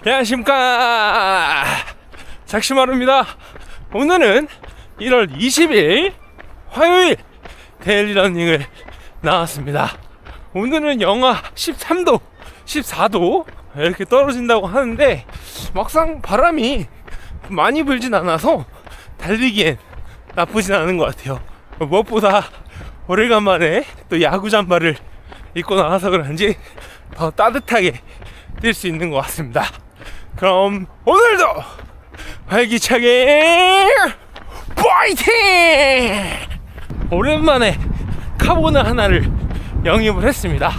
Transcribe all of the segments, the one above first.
안녕하십니까. 작시마루입니다. 오늘은 1월 20일 화요일 데일리 러닝을 나왔습니다. 오늘은 영하 13도 14도 이렇게 떨어진다고 하는데 막상 바람이 많이 불진 않아서 달리기엔 나쁘진 않은 것 같아요. 무엇보다 오래간만에 또 야구 잠바를 입고 나와서 그런지 더 따뜻하게 뛸 수 있는 것 같습니다. 그럼 오늘도 활기차게 파이팅! 오랜만에 카보나 하나를 영입을 했습니다.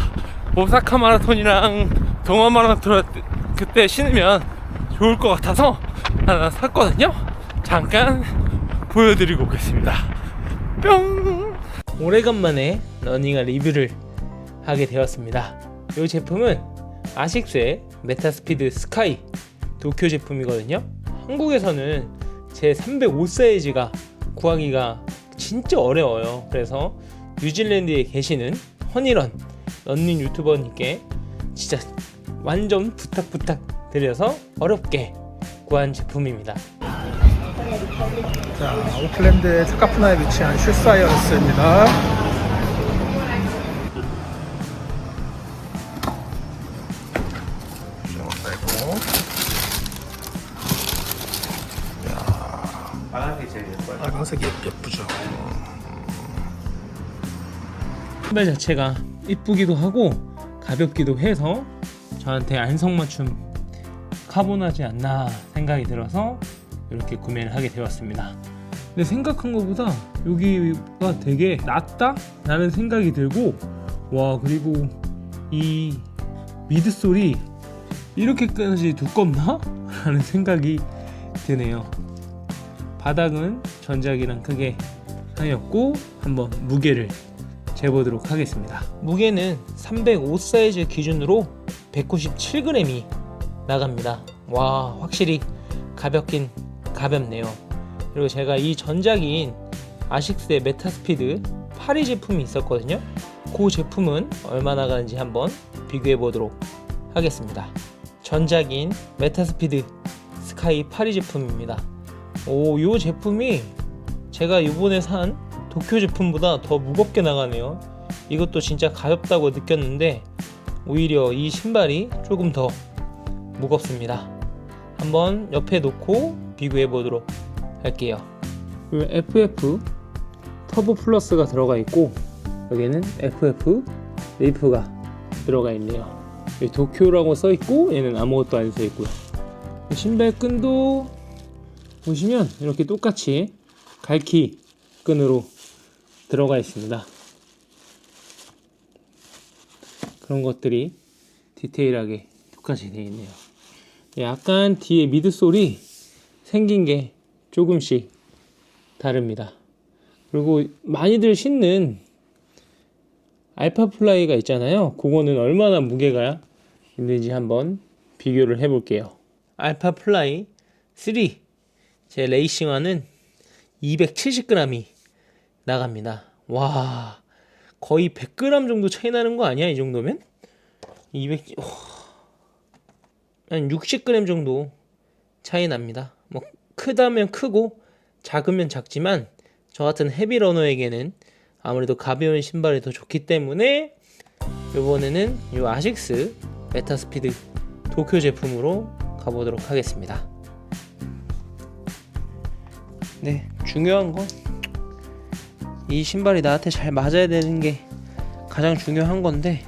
오사카 마라톤이랑 동아 마라톤 그때 신으면 좋을 것 같아서 하나 샀거든요. 잠깐 보여드리고 오겠습니다. 뿅! 오래간만에 러닝화 리뷰를 하게 되었습니다. 이 제품은 아식스의 메타스피드 스카이 도쿄 제품이거든요. 한국에서는 제 305 사이즈가 구하기가 진짜 어려워요. 그래서 뉴질랜드에 계시는 허니런 런닝 유튜버님께 진짜 완전 부탁 부탁 드려서 어렵게 구한 제품입니다. 자, 오클랜드 스카프나에 위치한 슈사이언스입니다. 이 예- 예쁘죠. 신발 자체가 이쁘기도 하고 가볍기도 해서 저한테 안성맞춤 카본하지 않나 생각이 들어서 이렇게 구매를 하게 되었습니다. 근데 생각한 것보다 여기가 되게 낫다? 라는 생각이 들고 와 그리고 이 미드솔이 이렇게까지 두껍나? 라는 생각이 드네요. 바닥은 전작이랑 크게 하였고 한번 무게를 재보도록 하겠습니다. 무게는 305 사이즈 기준으로 197g이 나갑니다. 와, 확실히 가볍긴 가볍네요. 그리고 제가 이 전작인 아식스의 메타스피드 파리 제품이 있었거든요. 그 제품은 얼마 나가는지 한번 비교해 보도록 하겠습니다. 전작인 메타스피드 스카이 파리 제품입니다. 오, 이 제품이 제가 이번에 산 도쿄 제품보다 더 무겁게 나가네요. 이것도 진짜 가볍다고 느꼈는데 오히려 이 신발이 조금 더 무겁습니다. 한번 옆에 놓고 비교해 보도록 할게요. FF 터보 플러스가 들어가 있고 여기는 FF 레이프가 들어가 있네요. 도쿄라고 써 있고 얘는 아무것도 안 써 있고요. 신발 끈도 보시면 이렇게 똑같이 갈키 끈으로 들어가 있습니다. 그런 것들이 디테일하게 똑같이 되어 있네요. 약간 뒤에 미드솔이 생긴 게 조금씩 다릅니다. 그리고 많이들 신는 알파 플라이가 있잖아요. 그거는 얼마나 무게가 있는지 한번 비교를 해볼게요. 알파 플라이 3제 레이싱화는 270g이 나갑니다. 와, 거의 100g 정도 차이 나는 거 아니야? 이 정도면? 200, 와, 한 60g 정도 차이 납니다. 뭐 크다면 크고 작으면 작지만 저 같은 헤비 러너에게는 아무래도 가벼운 신발이 더 좋기 때문에 이번에는 이 아식스 메타스피드 도쿄 제품으로 가보도록 하겠습니다. 네, 중요한 건 이 신발이 나한테 잘 맞아야 되는 게 가장 중요한 건데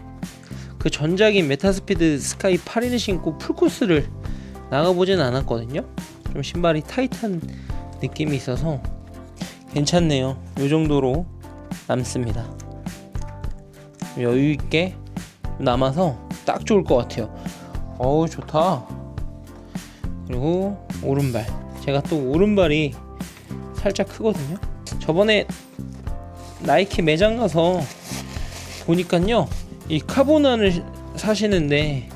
그 전작인 메타스피드 스카이 8를 신고 풀코스를 나가보진 않았거든요. 좀 신발이 타이트한 느낌이 있어서 괜찮네요. 이 정도로 남습니다. 여유 있게 남아서 딱 좋을 것 같아요. 어우 좋다. 그리고 오른발. 제가 또 오른발이 살짝 크거든요. 저번에 나이키 매장 가서 보니까요, 이 카보나를 사시는데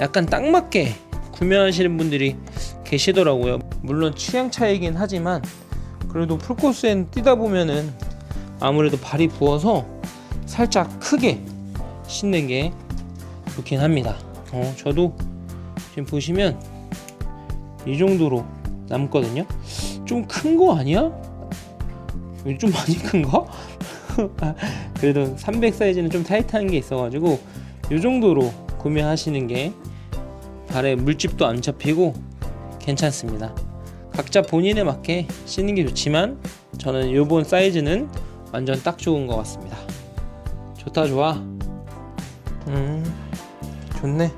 약간 딱 맞게 구매하시는 분들이 계시더라고요. 물론 취향 차이긴 하지만 그래도 풀코스엔 뛰다 보면은 아무래도 발이 부어서 살짝 크게 신는 게 좋긴 합니다. 어, 저도 지금 보시면 이 정도로 남거든요. 좀 큰 거 아니야? 좀 많이 큰가? 그래도 300 사이즈는 좀 타이트한 게 있어가지고 이 정도로 구매하시는 게 발에 물집도 안 잡히고 괜찮습니다. 각자 본인에 맞게 신는 게 좋지만 저는 요번 사이즈는 완전 딱 좋은 것 같습니다. 좋다 좋아. 음 좋네.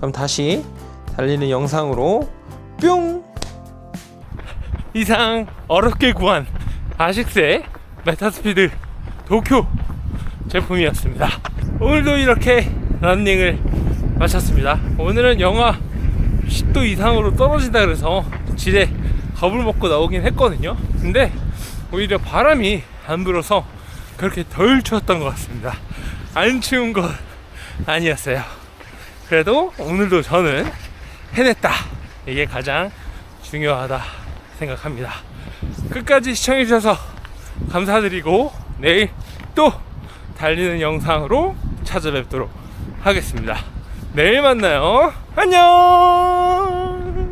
그럼 다시 달리는 영상으로 뿅! 이상 어렵게 구한 아식스의 메타스피드 도쿄 제품이었습니다. 오늘도 이렇게 런닝을 마쳤습니다. 오늘은 영하 10도 이상으로 떨어진다 그래서 지레 겁을 먹고 나오긴 했거든요. 근데 오히려 바람이 안 불어서 그렇게 덜 추웠던 것 같습니다. 안 추운 건 아니었어요. 그래도 오늘도 저는 해냈다. 이게 가장 중요하다 생각합니다. 끝까지 시청해주셔서 감사드리고 내일 또 달리는 영상으로 찾아뵙도록 하겠습니다. 내일 만나요. 안녕!